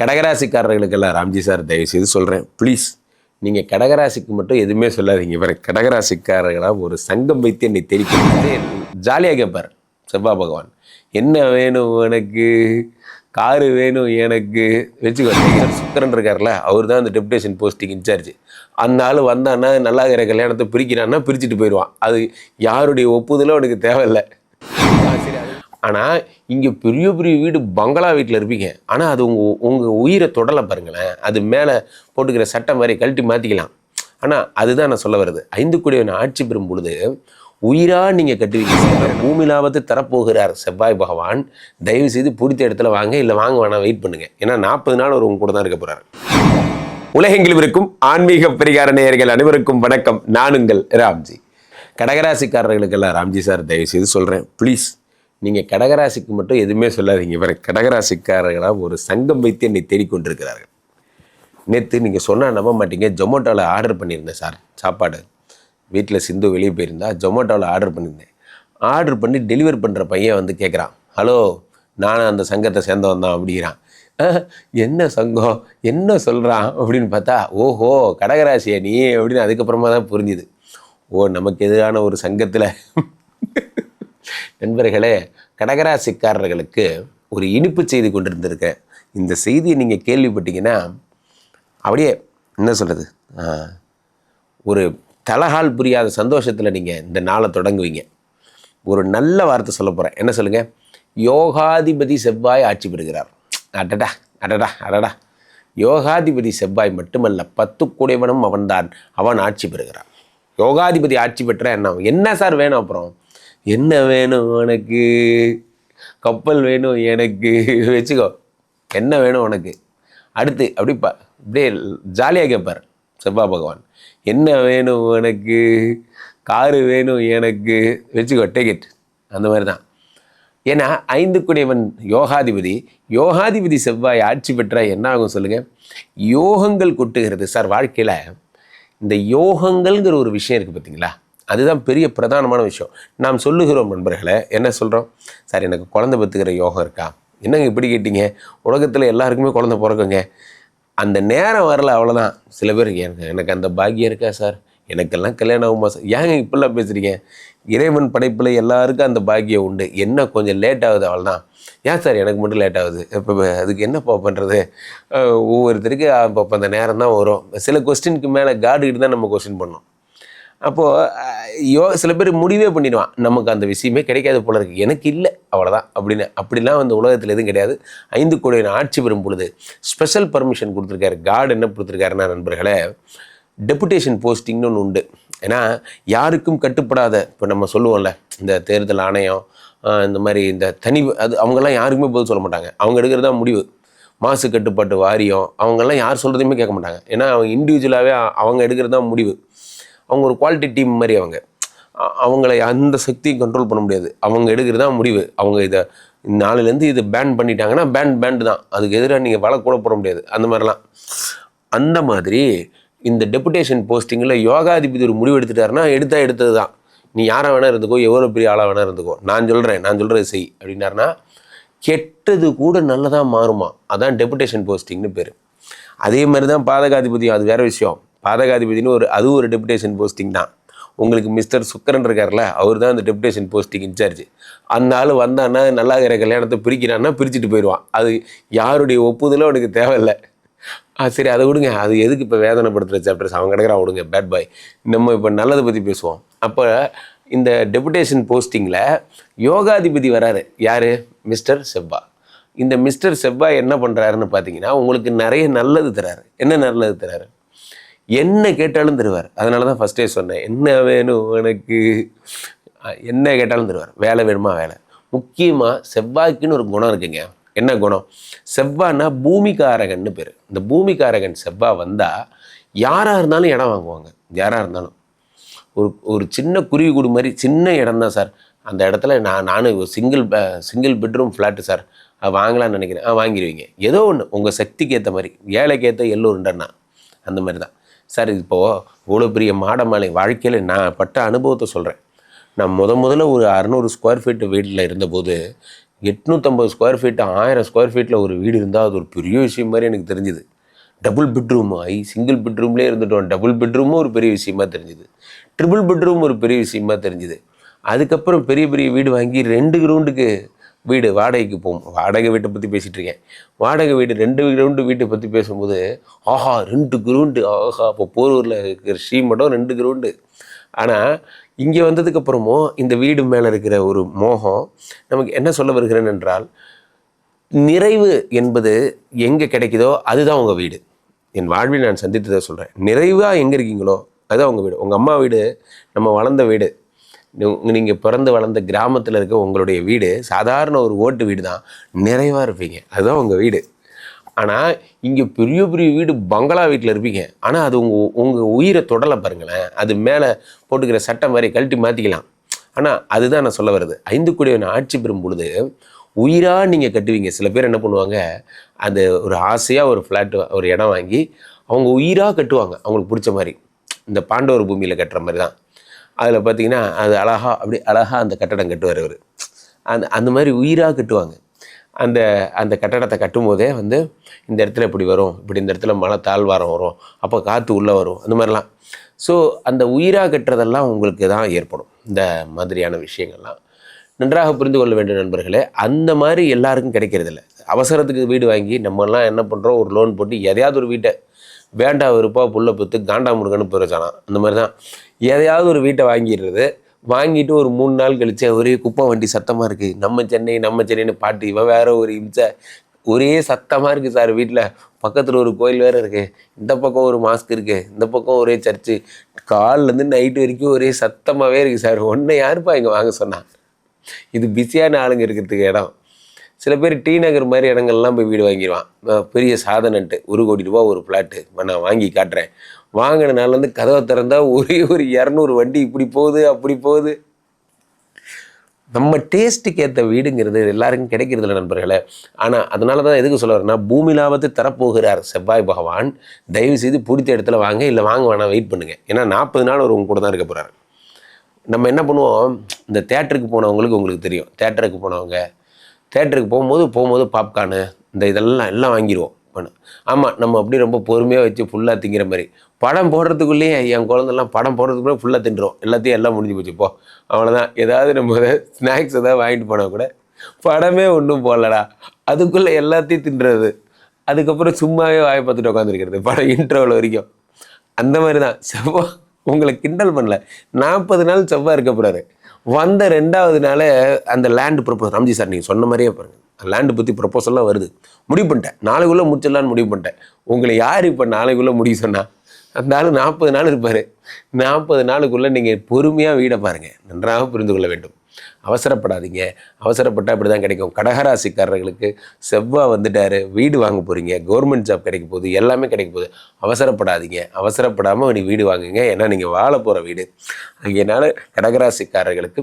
கடகராசிக்காரர்களுக்கெல்லாம் Ramji sir தயவு செய்து சொல்கிறேன் ப்ளீஸ் நீங்கள் கடகராசிக்கு மட்டும் எதுவுமே சொல்லாதீங்க. இவர் கடகராசிக்காரர்களாக ஒரு சங்கம் வைத்து என்னை தெரிவிக்கிறது ஜாலியாக கேட்பார். செவ்வாய் பகவான் என்ன வேணும் எனக்கு காரு வேணும் எனக்கு? வச்சுக்கோ சுக்கரன் இருக்கார்ல அவர் தான் அந்த டெபுடேஷன் போஸ்டிங் இன்சார்ஜ் அந்த ஆள் வந்தான்னா நல்லா இருக்கிற கல்யாணத்தை பிரிக்கிறான்னா பிரிச்சுட்டு போயிடுவான். அது யாருடைய ஒப்புதலும் அவனுக்கு தேவையில்லை. ஆனால் இங்கே பெரிய பெரிய வீடு பங்களா வீட்டில் இருப்பீங்க. ஆனால் அது உங்கள் உங்கள் உயிரை தொடலை பாருங்களேன். அது மேலே போட்டுக்கிற சட்டை மாதிரி கழட்டி மாற்றிக்கலாம் ஆனால் அதுதான் நான் சொல்ல வருது ஐந்து கூடியவன் ஆட்சி பெறும் பொழுது உயிராக நீங்கள் கட்டுவீங்க சார். பூமி லாபத்தை தரப்போகிறார் செவ்வாய் பகவான். தயவு செய்து பிடித்த இடத்துல வாங்க. இல்லை வாங்க வேணாம் வெயிட் பண்ணுங்கள் ஏன்னா நாற்பது நாள் அவர் உங்க கூட தான் இருக்க போகிறார் உலகெங்கிலும் இருக்கும் ஆன்மீக பரிகார நேயர்கள் அனைவருக்கும் வணக்கம். நான் உங்கள் ராம்ஜி. கடகராசிக்காரர்களுக்கெல்லாம் ராம்ஜி சார் தயவு செய்து சொல்கிறேன் ப்ளீஸ் நீங்கள் கடகராசிக்கு மட்டும் எதுவுமே சொல்லாதீங்க. இவர் கடகராசிக்காரர்களாக ஒரு சங்கம் வைத்து என்னை தேடிக்கொண்டிருக்கிறார்கள். நேற்று நீங்கள் சொன்னால் நம்ப மாட்டீங்க. ஜொமேட்டோவில் ஆர்டர் பண்ணியிருந்தேன் சார். சாப்பாடு. வீட்டில் சிந்து வெளியே போயிருந்தா ஜொமேட்டோவில் ஆர்டர் பண்ணியிருந்தேன். ஆர்டர் பண்ணி டெலிவர் பண்ணுற பையன் வந்து கேட்குறான் ஹலோ நானும் அந்த சங்கத்தை சேர்ந்தவன் தான் அப்படிங்கிறான். என்ன சங்கம்? என்ன சொல்கிறான் அப்படின்னு பார்த்தா ஓஹோ கடகராசியா நீ? அப்படின்னு அதுக்கப்புறமா தான் புரிஞ்சுது. ஓ நமக்கு எதிரான ஒரு சங்கத்தில் நண்பர்களே கடகராசிக்காரர்களுக்கு ஒரு இனிப்பு செய்தி கொண்டிருந்திருக்கேன் இந்த செய்தியை நீங்கள் கேள்விப்பட்டீங்கன்னா அப்படியே என்ன சொல்கிறது ஒரு தலகால் புரியாத சந்தோஷத்தில் நீங்கள் இந்த நாளை தொடங்குவீங்க. ஒரு நல்ல வார்த்தை சொல்ல போகிறேன் என்ன சொல்லுங்கள் யோகாதிபதி செவ்வாய் ஆட்சி பெறுகிறார். அடடா அடடா அடடா. யோகாதிபதி செவ்வாய் மட்டுமல்ல பத்து கூடைவனும் அவன்தான். அவன் ஆட்சி பெறுகிறான். யோகாதிபதி ஆட்சி பெற்ற என்ன என்ன சார் வேணும் அப்புறம்? என்ன வேணும் உனக்கு? கப்பல் வேணும் எனக்கு. வச்சுக்கோ. என்ன வேணும் உனக்கு? அடுத்து அப்படி ப அப்படியே ஜாலியாக கேட்பார் செவ்வாய் பகவான். என்ன வேணும் உனக்கு? காரு வேணும் எனக்கு. வச்சுக்கோ டிக்கெட் அந்த மாதிரி தான் ஏன்னா ஐந்து குடையவன் யோகாதிபதி யோகாதிபதி செவ்வாய் ஆட்சி பெற்றால் என்ன ஆகும் சொல்லுங்கள் யோகங்கள் கொட்டுகிறது. சார் வாழ்க்கையில் இந்த யோகங்கள்ங்கிற ஒரு விஷயம் இருக்குது பார்த்தீங்களா அதுதான் பெரிய பிரதானமான விஷயம். நாம் சொல்லுகிறோம் நண்பர்களை என்ன சொல்கிறோம் சார் எனக்கு குழந்தை பெற்றுக்கிற யோகம் இருக்கா? என்னங்க இப்படி கேட்டீங்க? உலகத்தில் எல்லாருக்குமே குழந்தை பிறக்குங்க. அந்த நேரம் வரல அவ்வளோதான் சில பேர் எனக்கு எனக்கு அந்த பாக்கியம் இருக்கா சார்? எனக்கெல்லாம் கல்யாணம் ஆகுமா சார்? ஏங்க இப்படிலாம் பேசுகிறீங்க இறைவன் படைப்பில் எல்லாருக்கும் அந்த பாக்கியம் உண்டு. என்ன கொஞ்சம் லேட் ஆகுது அவ்வளோதான் ஏன் சார் எனக்கு மட்டும் லேட் ஆகுது? இப்போ அதுக்கு என்னப்பா பண்ணுறது ஒவ்வொருத்தருக்கு அப்போ அந்த நேரம் தான் வரும். சில கொஸ்டினுக்கு மேலே காடுகிட்டு தான் நம்ம கொஸ்டின் பண்ணோம் அப்போது யோ சில பேர் முடிவே பண்ணிடுவான். நமக்கு அந்த விஷயமே கிடைக்காது போல இருக்குது எனக்கு இல்லை. அவ்வளோதான் அப்படின்னு. அப்படிலாம் வந்து உலகத்தில் எதுவும் கிடையாது. ஐந்து கோடியின் ஆட்சி பெறும் பொழுது ஸ்பெஷல் பர்மிஷன் கொடுத்துருக்காரு. காட் என்ன கொடுத்துருக்காருன்னா நண்பர்களே டெபுடேஷன் போஸ்டிங்னு ஒன்று உண்டு. ஏன்னா யாருக்கும் கட்டுப்படாத இப்போ நம்ம சொல்லுவோம்ல இந்த தேர்தல் ஆணையம் இந்த மாதிரி இந்த தனி அது அவங்கெல்லாம் யாருக்குமே பதில் சொல்ல மாட்டாங்க. அவங்க எடுக்கிறது தான் முடிவு. மாசு கட்டுப்பாட்டு வாரியம் அவங்கெல்லாம் யார் சொல்கிறதையுமே கேட்க மாட்டாங்க. ஏன்னா அவங்க இண்டிவிஜுவலாகவே அவங்க எடுக்கிறது தான் முடிவு. அவங்க ஒரு குவாலிட்டி டீம் மாதிரி அவங்க. அவங்களை அந்த சக்தியும் கண்ட்ரோல் பண்ண முடியாது. அவங்க எடுக்கிறது தான் முடிவு. அவங்க இதை நாளிலேருந்து இதை பேன் பண்ணிட்டாங்கன்னா பேன் பேண்டு தான். அதுக்கு எதிராக நீங்கள் வழக்கு கூட போட முடியாது. அந்த மாதிரிலாம். அந்த மாதிரி இந்த டெபுடேஷன் போஸ்டிங்கில் யோகாதிபதி ஒரு முடிவு எடுத்துட்டாருன்னா எடுத்தா எடுத்தது தான். நீ யாரை வேணா இருந்துக்கோ எவ்வளோ பெரிய ஆளாக வேணா இருந்துக்கோ. நான் சொல்கிறேன் நான் சொல்கிறது செய் அப்படின்னாருன்னா கெட்டது கூட நல்லதாக மாறுமா. அதான் டெபுடேஷன் போஸ்டிங்னு பேர். அதே மாதிரி தான் பாதகாதிபதியும் அது வேற விஷயம். பாதகாதிபதினு ஒரு அதுவும் ஒரு டெபுடேஷன் போஸ்டிங் தான். உங்களுக்கு மிஸ்டர் சுக்கரன் இருக்கார்ல அவர் தான் அந்த டெபுடேஷன் போஸ்டிங் இன்சார்ஜ் அந்த ஆள் வந்தான்னா நல்லா இருக்கிற கல்யாணத்தை பிரிக்கிறான்னா பிரிச்சுட்டு போயிடுவான். அது யாருடைய ஒப்புதலும் அவனுக்கு தேவையில்லை. ஆ சரி அதை விடுங்க. அது எதுக்கு இப்போ வேதனைப்படுத்துகிற சாப்டர்ஸ் அவன் கிடக்குறான் விடுங்க. பேட் பாய் நம்ம இப்போ நல்லதை பற்றி பேசுவோம். அப்போ இந்த டெபுடேஷன் போஸ்டிங்கில் யோகாதிபதி வராரு. யார்? மிஸ்டர் செவ்வா. இந்த மிஸ்டர் செவ்வா என்ன பண்ணுறாருன்னு பார்த்தீங்கன்னா உங்களுக்கு நிறைய நல்லது தராரு. என்ன நல்லது தராரு? என்ன கேட்டாலும் தருவார். அதனால தான் ஃபஸ்ட்டே சொன்னேன் என்ன வேணும் உனக்கு? என்ன கேட்டாலும் தருவார். வேலை வேணுமா? வேலை. முக்கியமாக செவ்வாய்க்குன்னு ஒரு குணம் இருக்குங்க. என்ன குணம்? செவ்வாய்னா பூமிகாரகன்னு பேர். இந்த பூமிகாரகன் செவ்வாய் வந்தால் யாராக இருந்தாலும் இடம் வாங்குவாங்க. யாராக இருந்தாலும். ஒரு ஒரு சின்ன குருவி கூடு மாதிரி சின்ன இடம் தான் சார். அந்த இடத்துல நான் நானும் single single bedroom flat sir. அது வாங்கலாம்னு நினைக்கிறேன். ஆ வாங்கிடுவீங்க ஏதோ ஒன்று உங்கள் சக்திக்கு ஏற்ற மாதிரி. ஏழைக்கு ஏற்ற எல்லோருண்டண்ணா அந்த மாதிரி தான். சார் இப்போது இவ்வளோ பெரிய மாட மாலை வாழ்க்கையில் நான் பட்ட அனுபவத்தை சொல்கிறேன் நான் முத முதல்ல ஒரு அறநூறு ஸ்கொயர் ஃபீட் வீட்டில் இருந்தபோது எட்நூற்றம்பது ஸ்கொயர் ஃபீட் ஆயிரம் ஸ்கொயர் ஃபீட்டில் ஒரு வீடு இருந்தால் அது ஒரு பெரிய விஷயம் மாதிரி எனக்கு தெரிஞ்சுது. டபுள் பெட்ரூம் ஆகி சிங்கிள் பெட்ரூம்லேயே இருந்துட்டோம். டபுள் பெட்ரூமும் ஒரு பெரிய விஷயமா தெரிஞ்சுது. ட்ரிபிள் பெட்ரூம் ஒரு பெரிய விஷயமா தெரிஞ்சுது. அதுக்கப்புறம் பெரிய பெரிய வீடு வாங்கி ரெண்டு கிரவுண்டுக்கு வீடு வாடகைக்கு போகும். வாடகை வீட்டை பற்றி பேசிகிட்டு இருக்கேன். வாடகை வீடு ரெண்டு கிரவுண்டு வீட்டை பற்றி பேசும்போது ஆஹா ரெண்டு கிரவுண்டு ஆஹா இப்போ போரூரில் இருக்கிற ஸ்ரீமடம் ரெண்டு கிரவுண்டு. ஆனால் இங்கே வந்ததுக்கப்புறமும் இந்த வீடு மேலே இருக்கிற ஒரு மோகம் நமக்கு என்ன சொல்ல வருகிறேன் என்றால் நிறைவு என்பது எங்கே கிடைக்குதோ அதுதான் உங்கள் வீடு. என் வாழ்வில் நான் சந்தித்ததை சொல்கிறேன் நிறைவாக எங்கே இருக்கீங்களோ அதுதான் உங்கள் வீடு. உங்கள் அம்மா வீடு நம்ம வளர்ந்த வீடு. நீங்கள் பிறந்து வளர்ந்த கிராமத்தில் இருக்க உங்களுடைய வீடு சாதாரண ஒரு ஓட்டு வீடு தான் நிறைவாக இருப்பீங்க. அதுதான் உங்கள் வீடு. ஆனால் இங்கே பெரிய பெரிய வீடு பங்களா வீட்டில் இருப்பீங்க. ஆனால் அது உங்கள் உங்கள் உயிரை தொடலை பாருங்களேன். அது மேலே போட்டுக்கிற சட்டை மாதிரி கழட்டி மாற்றிக்கலாம் ஆனால் அதுதான் நான் சொல்ல வருது ஐந்து குடியவன் ஆட்சி பெறும் பொழுது உயிராக நீங்கள் கட்டுவீங்க. சில பேர் என்ன பண்ணுவாங்க அந்த ஒரு ஆசையாக ஒரு ஃப்ளாட் ஒரு இடம் வாங்கி அவங்க உயிராக கட்டுவாங்க. அவங்களுக்கு பிடிச்ச மாதிரி. இந்த பாண்டவர் பூமியில் கட்டுற மாதிரி தான் அதில் பார்த்தீங்கன்னா அது அழகாக அப்படி அழகாக அந்த கட்டடம் கட்டுவார் அவர். அந்த அந்த மாதிரி உயிராக கட்டுவாங்க. அந்த அந்த கட்டடத்தை கட்டும்போதே வந்து இந்த இடத்துல இப்படி வரும் இப்படி இந்த இடத்துல மழை தாழ்வாரம் வரும் அப்போ காற்று உள்ளே வரும் அந்த மாதிரிலாம். ஸோ அந்த உயிராக கட்டுறதெல்லாம் உங்களுக்கு தான் ஏற்படும் இந்த மாதிரியான விஷயங்கள்லாம். நன்றாக புரிந்து கொள்ள வேண்டும் நண்பர்களே அந்த மாதிரி எல்லாருக்கும் கிடைக்கிறதில்ல. அவசரத்துக்கு வீடு வாங்கி நம்மலாம் என்ன பண்ணுறோம் ஒரு லோன் போட்டு எதையாவது ஒரு வீட்டை வேண்டா விருப்பா புள்ள பத்து காண்டா முருகன்னு போயிருச்சானாம் அந்த மாதிரி தான் எதையாவது ஒரு வீட்டை வாங்கிடுறது. வாங்கிட்டு ஒரு மூணு நாள் கழிச்சு ஒரே குப்பை வண்டி சத்தமாக இருக்குது நம்ம சென்னை நம்ம சென்னைன்னு பாட்டு இவன் வேற ஒரு இம்சை. ஒரே சத்தமாக இருக்குது சார் வீட்டில் பக்கத்தில் ஒரு கோயில் வேறு இருக்குது இந்த பக்கம் ஒரு மாஸ்க் இருக்குது இந்த பக்கம் ஒரே சர்ச்சு. காலிலேருந்து நைட்டு வரைக்கும் ஒரே சத்தமாகவே இருக்குது சார். ஒன்றை யாருப்பா இங்கே வாங்க சொன்னான் இது பிஸியான ஆளுங்க இருக்கிறதுக்கு இடம். சில பேர் டி நகர் மாதிரி இடங்கள்லாம் போய் வீடு வாங்கிடுவான். பெரிய சாதனன்ட்டு. ஒரு கோடி ரூபா ஒரு ஃப்ளாட்டு நான் வாங்கி காட்டுறேன். வாங்கின நாள்லேருந்து கதவை திறந்தால் ஒரே ஒரு இரநூறு வண்டி இப்படி போகுது அப்படி போகுது. நம்ம டேஸ்ட்டுக்கு ஏற்ற வீடுங்கிறது எல்லாருக்கும் கிடைக்கிறது இல்லை நண்பர்களே. ஆனால் அதனால தான் எதுக்கு சொல்ல வரேன்னா பூமி லாபத்தை தரப்போகிறார் செவ்வாய் பகவான். தயவு செய்து பிடித்த இடத்துல வாங்க இல்லை வாங்க வேணாம் வெயிட் பண்ணுங்கள் ஏன்னா நாற்பது நாள் அவர் உங்க கூட தான் இருக்க போகிறாரு நம்ம என்ன பண்ணுவோம்? இந்த தேட்டருக்கு போனவங்களுக்கு உங்களுக்கு தெரியும். தேட்டருக்கு போனவங்க. தேட்டருக்கு போகும்போது போகும்போது பாப்கார்னு இந்த இதெல்லாம் எல்லாம் வாங்கிடுவோம். ஆமாம் நம்ம அப்படியே ரொம்ப பொறுமையாக வச்சு ஃபுல்லாக திங்கிற மாதிரி. படம் போடுறதுக்குள்ளேயே என் குழந்தெல்லாம் படம் போடுறதுக்குள்ளே ஃபுல்லாக தின்றுவோம் எல்லாத்தையும் எல்லாம் முடிஞ்சு போச்சு போ. அவ்வளோதான் ஏதாவது நம்ம ஸ்நாக்ஸ் ஏதாவது வாங்கிட்டு போனால் கூட படமே ஒன்றும் போடலடா. அதுக்குள்ளே எல்லாத்தையும் தின்றது. அதுக்கப்புறம் சும்மாவே வாயை பார்த்துட்டு உட்காந்துருக்கிறது படம் இன்டர்வல் வரைக்கும். அந்த மாதிரி தான் செவ்வா உங்களை கிண்டல் பண்ணல. நாற்பது நாள் செவ்வாய் இருக்க போகிறாரு வந்த ரெண்டாவது நாளே அந்த லேண்ட் ப்ரப்போஸ் ராம்ஜி சார் நீங்கள் சொன்ன மாதிரியே பாருங்க. லேண்டு பற்றி ப்ரப்போசல்லாம் வருது. முடிவு பண்ணிட்டேன். நாளைக்குள்ளே முடிச்சிடலான்னு முடிவு பண்ணிட்டேன். உங்களை யார் இப்போ நாளைக்குள்ளே முடிவு சொன்னால் அந்த ஆள் நாற்பது நாள் இருப்பார். நாற்பது நாளுக்குள்ளே நீங்கள் பொறுமையாக வீடை பாருங்கள் நன்றாக புரிந்து கொள்ள வேண்டும். அவசரப்படாதீங்க. அவசரப்பட்டால் அப்படி தான் கிடைக்கும். கடகராசிக்காரர்களுக்கு செவ்வாய் வந்துட்டாரு. வீடு வாங்க போகிறீங்க கவர்மெண்ட் ஜாப் கிடைக்க போகுது. எல்லாமே கிடைக்க போகுது. அவசரப்படாதீங்க. அவசரப்படாமல் நீ வீடு வாங்குங்க. ஏன்னா நீங்கள் வாழ போகிற வீடு. அதனால் கடகராசிக்காரர்களுக்கு